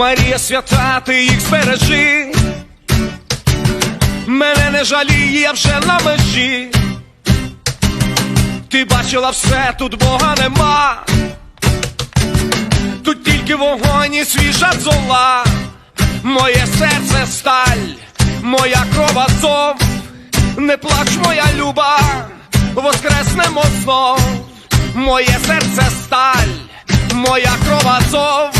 Марія свята, ти їх збережи. Мене не жаліє, я вже на межі. Ти бачила все, тут Бога нема. Тут тільки вогонь і свіжа зола. Моє серце сталь, моя кров азов. Не плач, моя люба, воскреснемо знов. Моє серце сталь, моя кров азов.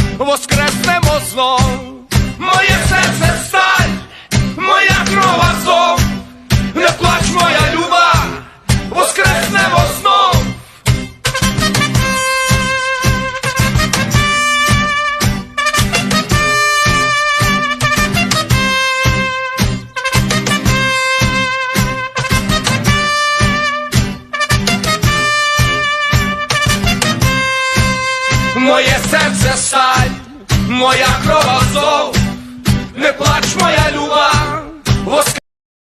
воскреснемо знов. Моє серце сталь, моя кров азов. Не плач, моя люба, воскреснемо знов. Моє серце сталь, моя крова азов. Не плач, моя люба, воск...